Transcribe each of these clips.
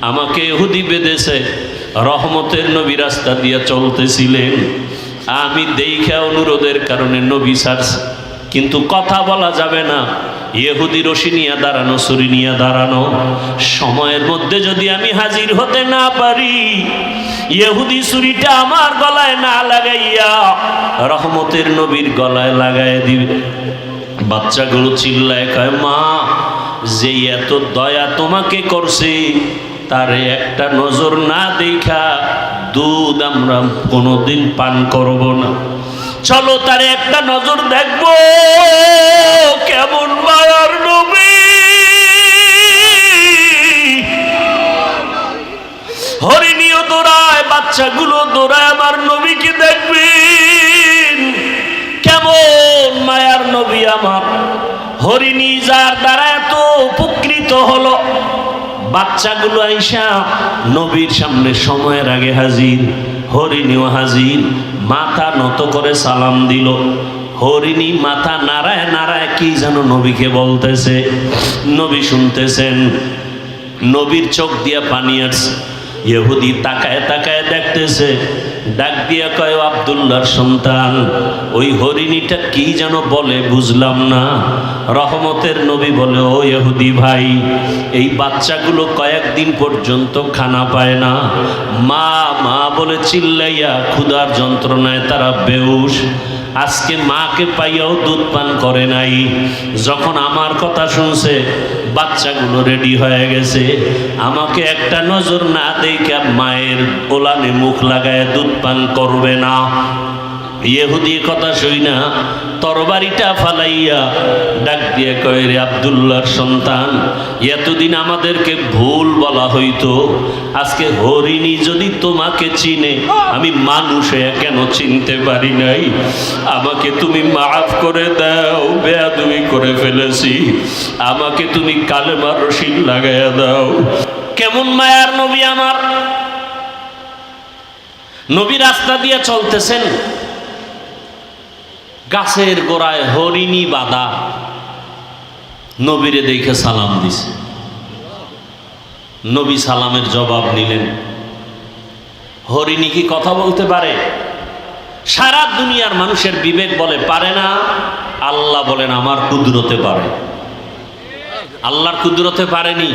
আমাকে এহুদি বেঁধেছে। রহমতের নবী রাস্তা দিয়া চলতেছিলেন। আমি দেখা অনুরোধের কারণে নবী সারছে কিন্তু কথা বলা যাবে না। ইহুদি রশি নিয়ে দাঁড়ানো, ছুরি নিয়ে দাঁড়ানো। সময়ের মধ্যে যদি আমি হাজির হতে না পারি, ইহুদি ছুরিটা আমার গলায় না লাগাইয়া রহমতের নবীর গলায় লাগাই দিবে। বাচ্চাগুলো চিল্লায় কয়, মা যে এত দয়া তোমাকে করছে তারে একটা নজর না দেখা দুধ আমরা কোনোদিন পান করব না। চলো তারে একটা নজর দেখব, কেমন মায়ার নবী। হরিণীয় দৌড়ায়, বাচ্চাগুলো দৌড়ায়, আমার নবীকে দেখবেন কেমন মায়ার নবী আমার। হরিণী যার দ্বারা এত উপকৃত হলো। বাচ্চাগুলো আইসা নবীর সামনে সময়ের আগে হাজির হরিণীও হাজির, মাথা নত করে সালাম দিল। হরিণী মাথা নাড়ায় নাড়ায় কি যেন নবীকে বলতেছে। নবী শুনতেছেন, নবীর চোখ দিয়া পানি আসছে। ইহুদি তাকায় তাকায় দেখতেছে ডাক দিয়া কয় আবদুল্লাহর সন্তান, ওই হরিণীটা কি যেন বলে বুঝলাম না। রহমতের নবী বলে, ও ইহুদি ভাই, এই বাচ্চাগুলো কয়েকদিন পর্যন্ত খানা পায় না। মা মা বলে, চিল্লাইয়া ক্ষুধার যন্ত্রণায় তারা বেউস। আজকে মাকে পাইয়াও দুধ পান করে নাই। যখন আমার কথা শুনছে বাচ্চাগুলো রেডি হয়ে গেছে। আমাকে একটা নজর না দেখে মায়ের ওলানে মুখ লাগায় দুধ পান করবে না। ইহুদি কথা শুই না, তরবারিটা ফালাইয়া ডাক দিয়ে কয় রে আবদুল্লাহর সন্তান, এতদিন আমাদেরকে ভুল বলা হইতো, আজকে হরিণী যদি তোমাকে চিনে, আমি মানুষে কেন চিনতে পারি নাই? আমাকে তুমি মাফ করে দাও বেয়াদুমি করে ফেলেছি, আমাকে তুমি কালেমার রশিদ লাগাইয়া দাও। কেমন মায়ার নবী আমার? নবী রাস্তা দিয়ে চলতেছেন গাছের গোড়ায় হরিণী বাদা নবীরে দেখে সালাম দিছে। নবী সালামের জবাব নিলেন, হরিণী কি কথা বলতে পারে? সারা দুনিয়ার মানুষের বিবেক বলে, পারে না। আল্লাহ বলেন, আমার কুদরতে পারে। আল্লাহর কুদরতে পারেনি।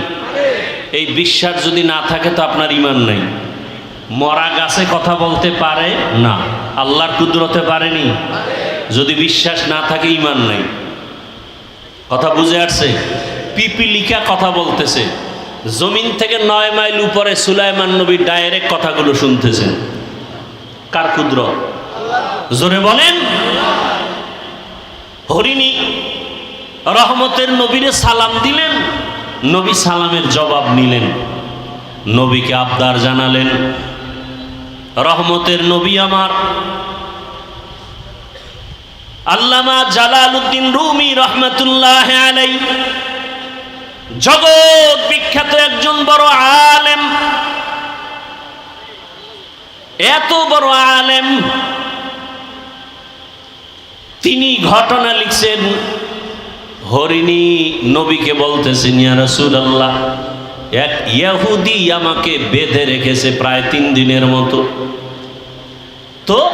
এই বিশ্বাস যদি না থাকে, তো আপনার ইমান নাই। মরা গাছে কথা বলতে পারে না। আল্লাহর কুদরতে পারেনি। যদি বিশ্বাস না থাকে, ইমান নাই। কথা বুঝে আসছে? পিপিলিকা কথা বলতেছে। জমিন থেকে নয় মাইল উপরে সুলাইমান নবী ডাইরেক্ট কথাগুলো শুনতেছেন। কার ক্ষুদ্র? জোরে বলেন। হরিণী রহমতের নবীরে সালাম দিলেন, নবী সালামের জবাব নিলেন। নবীকে আবদার জানালেন, রহমতের নবী আমার আল্লামা জালালউদ্দিন রুমি রহমতুল্লাহ আলাই জগৎ বিখ্যাত একজন বড় আলেম। এত বড় আলেম। তিনি ঘটনা লিখছেন, হরিণী নবীকে বলতেছেন, ইয়া রাসূলুল্লাহ, এক ইয়াহুদি আমাকে বেঁধে রেখেছে প্রায় তিন দিনের মতো। তো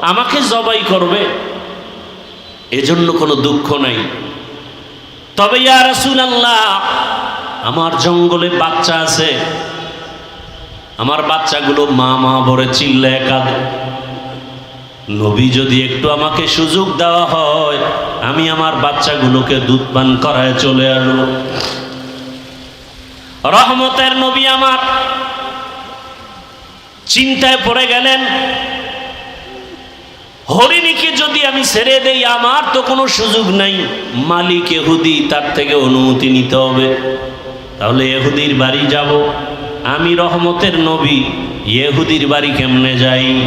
আমাকে জবাই করবে। এজন্য কোনো দুঃখ নাই। তবে ইয়া রাসূলুল্লাহ, আমার জঙ্গলে বাচ্চা আছে। আমার বাচ্চাগুলো মা মা ভরে চিল্লায় কাঁদে। নবী যদি একটু আমাকে সুযোগ দেওয়া হয়, আমি আমার বাচ্চাগুলোকে দুধ পান করায় চলে আসব। রহমতের নবী আমার চিন্তায় পড়ে গেলেন হরিণীকে যদি আমি ছেড়ে দেই, আমার তো কোনো সুযোগ নাই। মালিক এহুদি, তার থেকে অনুমতি নিতে হবে। তাহলে এহুদির বাড়ি যাব। আমি রহমতের নবী ইহুদির বাড়ি কেমনে যাই?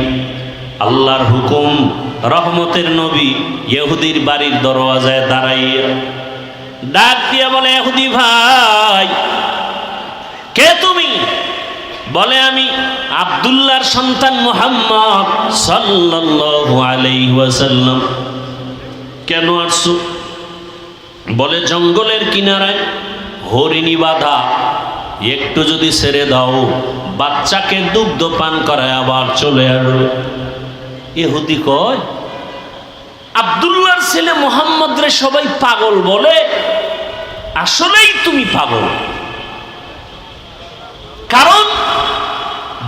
আল্লাহর হুকুম, রহমতের নবী ইহুদির বাড়ির দরওয়াজায় দাঁড়াইয়া। ডাক দিয়ে বলে, এহুদি ভাই, কে তুমি? বলে আমি, আবদুল্লাহর সন্তান মোহাম্মদ সাল্লাল্লাহু আলাইহি ওয়াসাল্লাম। কেন আসছো? বলে, জঙ্গলের কিনারায় হরিণী বাধা, একটু যদি ছেড়ে দাও, বাচ্চাকে দুগ্ধ পান করায় আবার চলে আসবে। এহুদি কয়, আবদুল্লাহর ছেলে মোহাম্মদ রে সবাই পাগল বলে, আসলেই তুমি পাগল। কারণ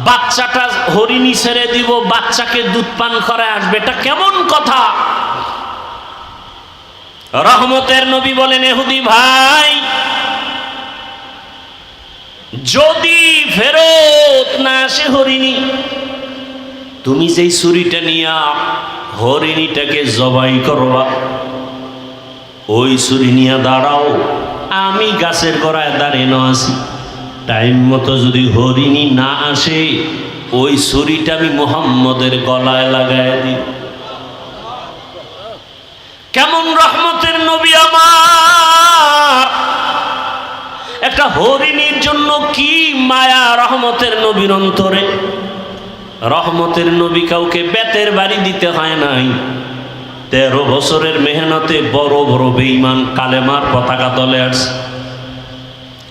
বাচ্চাটা হরিণী ছেড়ে দিব, বাচ্চাকে দুধ পান করে আসবে। এটা কেমন কথা? রহমতের নবী বলেন, এহুদি ভাই, যদি ফেরত না আসে হরিণী, তুমি যেই ছুরিটা নিয়া হরিণীটাকে জবাই করবা, ওই ছুরি নিয়ে দাঁড়াও, আমি গাছের গোড়ায় দাঁড়িয়ে আছি। টাইম মতো যদি হরিণী না আসে, ওই ছুরিটা আমি মোহাম্মদের গলায় লাগায় দিই। কেমন রহমতের নবী আমার! একটা হরিণীর জন্য কি মায়া রহমতের নবীর অন্তরে? রহমতের নবী কাউকে বেতের বাড়ি দিতে হয় নাই। তেরো বছরের মেহনতে বড় বড় বেইমান কালেমার পতাকা তলে আসছে।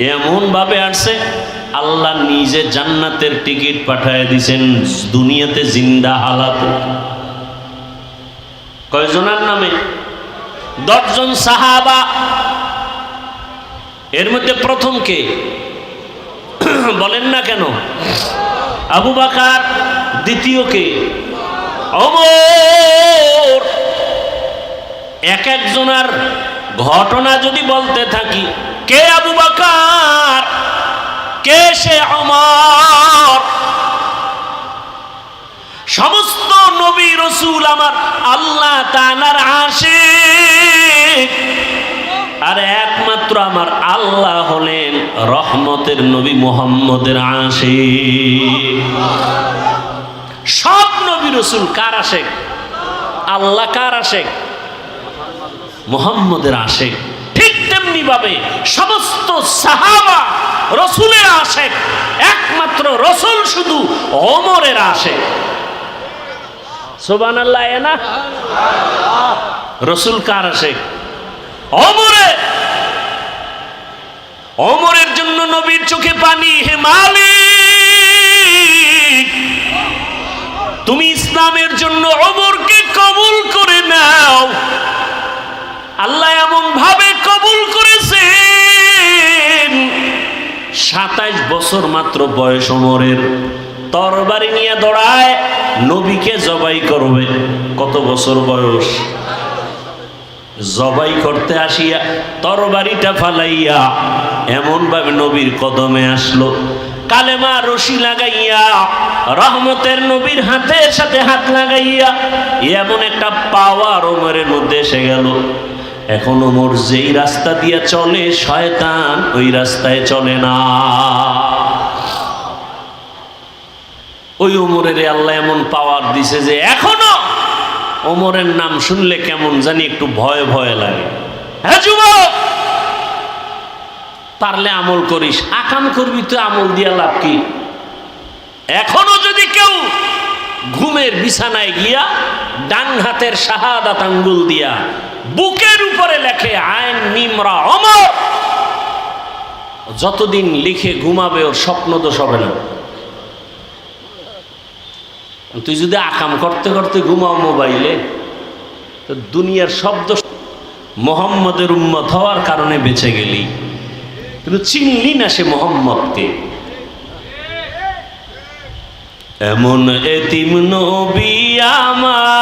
এমন ভাবে আসছে, আল্লাহ নিজে জান্নাতের টিকিট পাঠায় দিছেন দুনিয়াতে জিন্দা হালাতে। কয়জনের নামে? দশজন সাহাবা। এর মধ্যে প্রথম কে? বলেন না কেন? আবু বাকার, দ্বিতীয় কে? এক একজনার ঘটনা যদি বলতে থাকি কে আবু বাকার? কে সে অমর সমস্ত নবী রসুল আমার আল্লাহ তানার আসে আর একমাত্র আমার আল্লাহ হলেন রহমতের নবী মোহাম্মদের আসে সব নবী রসুল কার আসে আল্লাহ কার আসে মোহাম্মদের ঠিক তেমনি ভাবে সমস্ত সাহাবা রসুলের আসে একমাত্র রসুল শুধু অমরের আসে। সোবান আল্লাহ না? রসুল কার আসে? অমরে অমরের জন্য নবীর চোখে পানি। হে মালিক! তুমি ইসলামের জন্য অমরকে কবুল করে নাও। আল্লাহ এমন ভাবে সাতাইশ বছর মাত্র বয়স অমরের। তরবারি নিয়ে দৌড়ায়, নবীকে জবাই করবে। কত বছর বয়স? জবাই করতে আসিয়া তরবারিটা ফালাইয়া এমন ভাবে নবীর কদমে আসলো। কালেমা রশি লাগাইয়া, রহমতের নবীর হাতের সাথে হাত লাগাইয়া, এমন একটা পাওয়ার ওমরের মধ্যে এসে গেল। এখন ওমর যেই রাস্তা দিয়ে চলে, শয়তান ওই রাস্তায় চলে না। ওই ওমরের আল্লাহ এমন পাওয়ার দিছে যে এখনও ওমরের নাম শুনলে কেমন জানি একটু ভয় ভয় লাগে। হ্যাঁ যুবক পারলে আমল করিস। আকাম করবি তো আমল দিয়া লাভ কি? এখনও যদি কেউ ঘুমের বিছানায় গিয়া ডান হাতের শাহাদাত আঙ্গুল দিয়া বুকের উপরে লেখে, আইন নিমরা অমর। যতদিন লিখে ঘুমাবে, ওর স্বপ্ন দোষ হবে না। তুই যদি আকাম করতে করতে ঘুমাও মোবাইলে, তো দুনিয়ার শব্দ মোহাম্মদের উম্মত হওয়ার কারণে বেঁচে গেলি। কিন্তু চিনলি না সে মোহাম্মদকে। এমন এতিম নবী আমার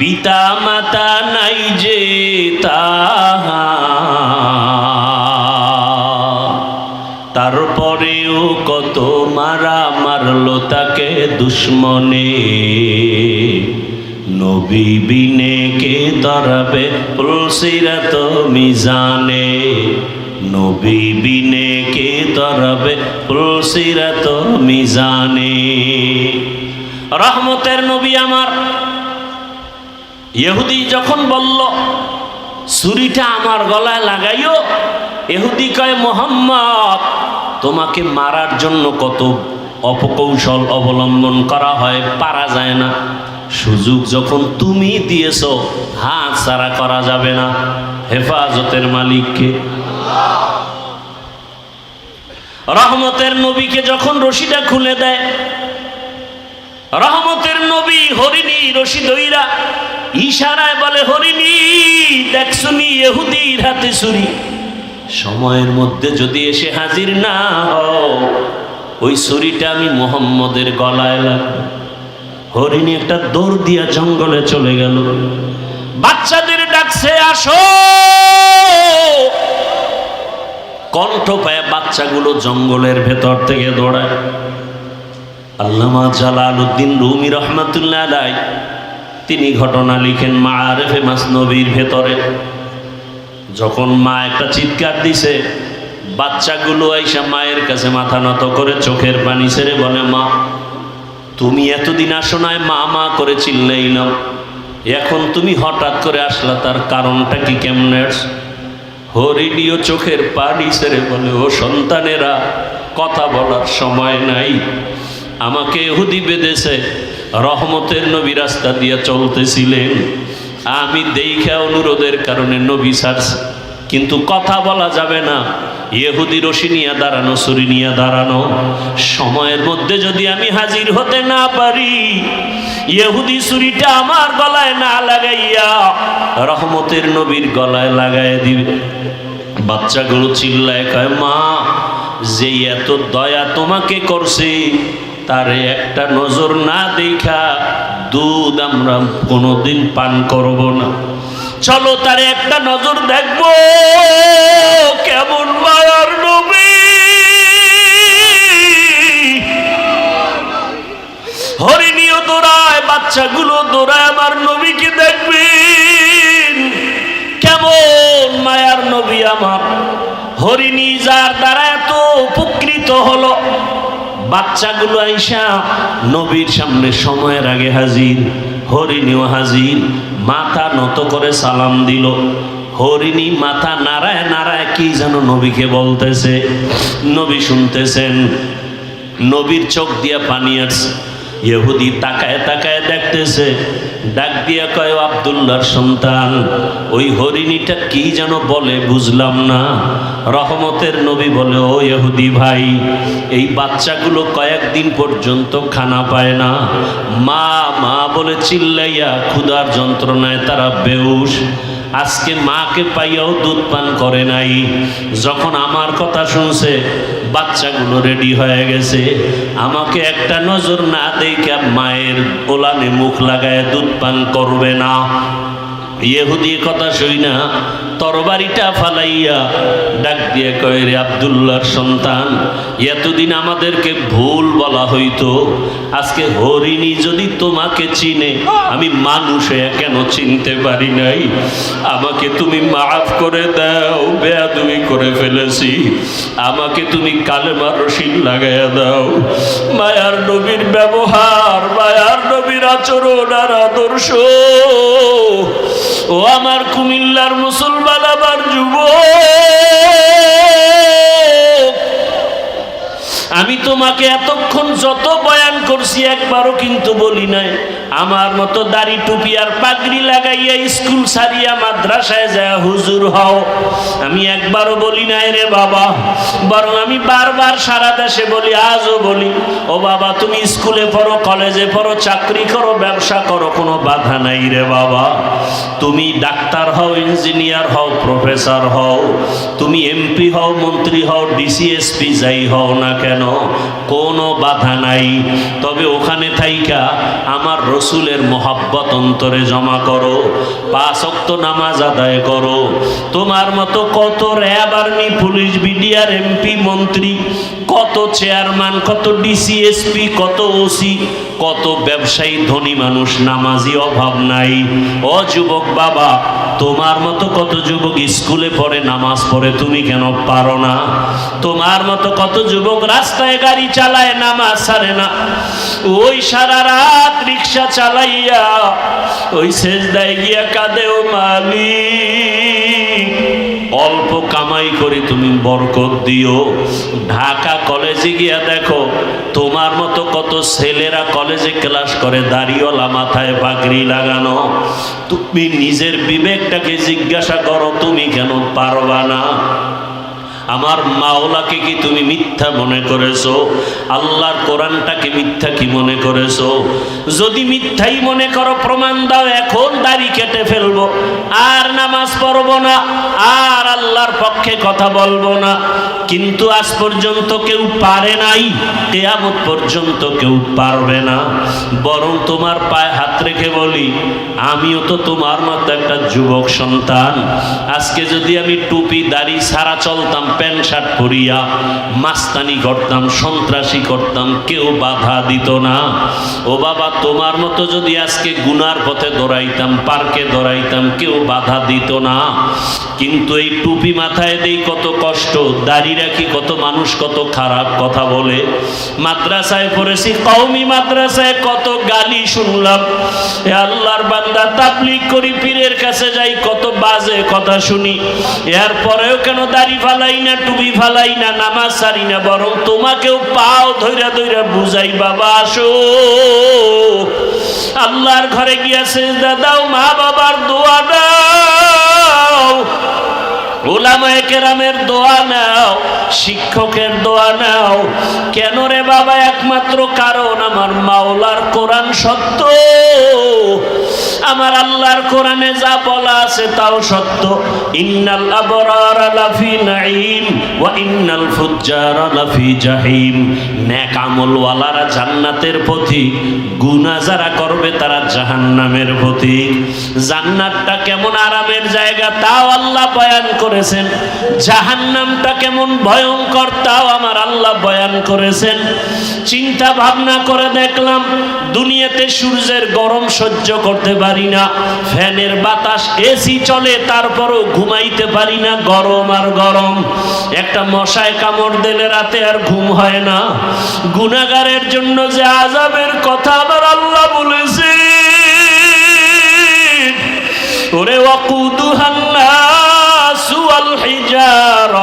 পিতা মাতা নাই যে তাহার তারপরেও কত মারা মারলো তাকে দুশ্মনে। নবী বিনে কে দরাবে পুলসিরাত মিজানে। নবী বিনে কে দরাবে পুলসিরাত মিজানে। রহমতের নবী আমার ইহুদি যখন বলল, ছুরিটা আমার গলায় লাগাইও। এহুদি কয়, মোহাম্মদ, তোমাকে মারার জন্য কত অপকৌশল অবলম্বন করা হয় পারা যায় না। সুযোগ যখন তুমি দিয়েছ, হাত সারা করা যাবে না। হেফাজতের মালিককে। রহমতের নবীকে যখন রশিটা খুলে দেয় রহমতের নবী হরিণী রশি দইরা ইশারায় বলে, হরিণী দেখ দেখছুনি এহুদির হাতে ছুরি। সময়ের মধ্যে যদি এসে হাজির না হও, ওই ছুরিটা আমি মোহাম্মদের গলায় লাগবে। হরিণী একটা দৌড় দিয়া জঙ্গলে চলে গেল। বাচ্চাদের ডাকছে, আসো! কণ্ঠ পায় বাচ্চাগুলো জঙ্গলের ভেতর থেকে দৌড়ায়। আল্লামা জালাল উদ্দিন রুমি রহমতুল্লাহ আলাই তিনি ঘটনা লিখেন মা আরেফে মাস নবীর ভেতরে। যখন মা একটা চিৎকার দিছে, বাচ্চাগুলো আইসা মায়ের কাছে মাথা নত করে চোখের পানি ছেড়ে বলে, মা, তুমি এতদিন আসো নাই, মা মা করে চিল্লাইলাম এখন তুমি হঠাৎ করে আসলা, তার কারণটা কি কেমনে হরিণীয় চোখের পানি ছেড়ে বলে, ও সন্তানেরা, কথা বলার সময় নাই। আমাকে এহুদি বেঁধেছে। রহমতের নবী রাস্তা দিয়া চলতেছিলেন। আমি দেখা অনুরোধের কারণে নবী সারছে কিন্তু কথা বলা যাবে না। ইহুদি রশি নিয়ে দাঁড়ানো, ছুরি নিয়ে দাঁড়ানো। সময়ের মধ্যে যদি আমি হাজির হতে না পারি, ইহুদি ছুরিটা আমার গলায় না লাগাইয়া রহমতের নবীর গলায় লাগাই দিবে। বাচ্চাগুলো চিল্লায় কয়, মা যে এত দয়া তোমাকে করছে তারে একটা নজর না দেখা দুধ আমরা কোনোদিন পান করব না। চলো তারে একটা নজর দেখব, কেমন মায়ার নবী। হরিণীয় দৌড়ায়, বাচ্চাগুলো দৌড়ায়, আমার নবীকে দেখবেন কেমন মায়ার নবী আমার। হরিণী যার দ্বারা এত উপকৃত হলো। বাচ্চাগুলো আইসা নবীর সামনে সময়ের আগে হাজির, হরিণীও হাজির, মাথা নত করে সালাম দিল। হরিণী মাথা নাড়ায় নাড়ায় কি যেন নবীকে বলতেছে। নবী শুনতেছেন, নবীর চোখ দিয়া পানি আসছে। ইহুদি তাকায় তাকায় দেখতেছে ডাক দিয়া কয় আবদুল্লার সন্তান, ওই হরিণীটা কি যেন বলে বুঝলাম না। রহমতের নবী বলে, ও এহুদি ভাই, এই বাচ্চাগুলো কয়েকদিন পর্যন্ত খানা পায় না। মা মা বলে, চিল্লাইয়া ক্ষুধার যন্ত্রণায় তারা বেউস। আজকে মাকে পাইয়াও দুধ পান করে নাই। যখন আমার কথা শুনছে, বাচ্চাগুলো রেডি হয়ে গেছে। আমাকে একটা নজর না দেখে মায়ের ওলানে মুখ লাগায় দুধ পান করবে না। ইহুদি কথা শুই না তরবারিটা ফালাইয়া ডাক দিয়ে কয় রে আবদুল্লার সন্তান, এতদিন আমাদেরকে ভুল বলা হইতো। আজকে হরিণী যদি তোমাকে চিনে, আমি মানুষে কেন চিনতে পারি নাই? আমাকে তুমি মাফ করে দাও বেয়া তুমি করে ফেলেছি। আমাকে তুমি কালেমার রশিদ লাগাইয়া দাও। মায়ার নবীর ব্যবহার, মায়ার নবীর আচরণ আর আদর্শ। ও আমার কুমিল্লার মুসলমান, আমার যুব আমি তোমাকে এতক্ষণ যত বয়ান করছি একবারও কিন্তু বলি নাই। আমার মতো দাড়ি টুপি আর পাগড়ি লাগাইয়া স্কুল সারিয়া মাদ্রাসায় যায়, হুজুর হও। আমি একবারও বলি নাই রে বাবা। বরং আমি বারবার সারা দেশে বলি, আজও বলি, ও বাবা, তুমি স্কুলে পড়ো, কলেজে পড়ো, চাকরি করো, ব্যবসা করো, কোনো বাধা নাই রে বাবা। তুমি ডাক্তার হও, ইঞ্জিনিয়ার হও, প্রফেসর হও। তুমি এমপি হও, মন্ত্রী হও, ডিসিএসপি যাই হও না কেন, কোনো বাধা নাই। তবে ওখানে থাইকা, আমার রসুলের মহাব্বত অন্তরে জমা করো, পাঁচ অক্ত নামাজ আদায় করো। তোমার মতো কত RAB army, police, BDR, MP, মন্ত্রী, কত চেয়ারম্যান, কত ডিসিএসপি, কত ওসি, কত ব্যবসায়ী, ধনী মানুষ, নামাজি অভাব নাই। অযুবক বাবা তোমার মতো কত যুবক স্কুলে পড়ে, নামাজ পড়ে, তুমি কেন পারো না? তোমার মতো কত যুবক রাস্তায় গাড়ি চালায়, নামাজ সারে না। ওই সারা রাত রিক্সা চালাইয়া, ওই শেষ দেয় গিয়া কাঁদেও মালিক। তুমি বরকত দিও। ঢাকা কলেজে গিয়া দেখো, তোমার মতো কত ছেলেরা কলেজে ক্লাস করে, দাড়িওয়ালা মাথায় পাগড়ি লাগানো। তুমি নিজের বিবেকটাকে জিজ্ঞাসা করো, তুমি কেন পারবা না? আমার মাওলাকে কি তুমি মিথ্যা মনে করেছ? আল্লাহর কোরআনটাকে মিথ্যা কি মনে করেছ? যদি মিথ্যাই মনে করো, প্রমাণ দাও, এখন দাড়ি কেটে ফেলব। আর নামাজ পড়ব না, আর আল্লাহর পক্ষে কথা বলব না। কিন্তু আজ পর্যন্ত কেউ পারে নাই, কেয়ামত পর্যন্ত কেউ পারবে না। বরং তোমার পায়ে হাত রেখে বলি, আমিও তো তোমার মতো একটা যুবক সন্তান। আজকে যদি আমি টুপি, দাড়ি সারা চলতাম, প্যান্ট শার্ট পরিয়া, মাস্তানি করতাম, সন্ত্রাসী করতাম, কেউ বাধা দিত না। ও বাবা তোমার মতো যদি আজকে গুনার পথে দৌড়াইতাম, পার্কে দৌড়াইতাম, কেউ বাধা দিত না। কিন্তু এই টুপি মাথায় দেই কত কষ্ট, দাড়ি রাখি কত মানুষ কত খারাপ কথা বলে। মাদ্রাসায় পড়েছি, কওমি মাদ্রাসায় কত গালি শুনলাম। এ আল্লাহর বান্দা, তাবলিগ করি, পীরের কাছে যাই, কত বাজে কথা শুনি। এরপরেও কেন দাড়ি ফালাই না, টুপি ফালাই না, নামাজ সারি না, বরং তোমাকেও পাও ধৈরা ধৈরা বুঝাই, বাবা, আসো। আল্লাহর ঘরে গিয়াছে দাদাও মা বাবার দোয়া দাও ওলামায়ে কেরামের দোয়া নাও, শিক্ষকের দোয়া নাও। কেন রে বাবা, একমাত্র কারণ আমার মাওলার কোরআন সত্য? আমার আল্লাহর কোরআনে যা বলা আছে তাও সত্য। ইন্নাল আবরার লাফি নাঈম ওয়া ইন্নাল ফুজ্জার লাফি জাহিম। নেক আমলওয়ালারা জান্নাতের পথিক, গুনাহ যারা করবে তারা জাহান্নামের পথিক। জান্নাতটা কেমন আরামের জায়গা তাও আল্লাহ বয়ান করেছেন। জাহান্নামটা কেমন ভয়ঙ্কর তাও আমার আল্লাহ বয়ান করেছেন। চিন্তা ভাবনা করে দেখলাম, দুনিয়াতে সূর্যের গরম সহ্য করতে পারি না। ফ্যানের বাতাস এসি চলে, তারপরও ঘুমাইতে পারি না। গরম আর গরম। একটা মশায় কামড় দিলে রাতে আর ঘুম হয় না। গুনাগারের জন্য যে আজাবের কথা আমার আল্লাহ বলেছে ওরে ওয়াকুদুহান্নাসু সুয়াল হিজারা।